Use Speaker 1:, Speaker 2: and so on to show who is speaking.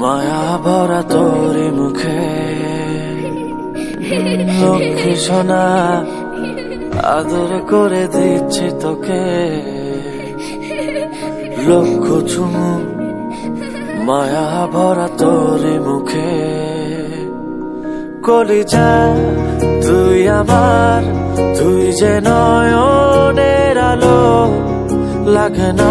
Speaker 1: মায়া ভরা তোরি মুখে। লক্ষ্মী সোনা, আদর করে দিচ্ছি তোকে। লক্ষ চুমু, মায়া ভরা তোরি মুখে। কলিজা, তুই আমার, তুই যে নয়নের আলো। লাগে না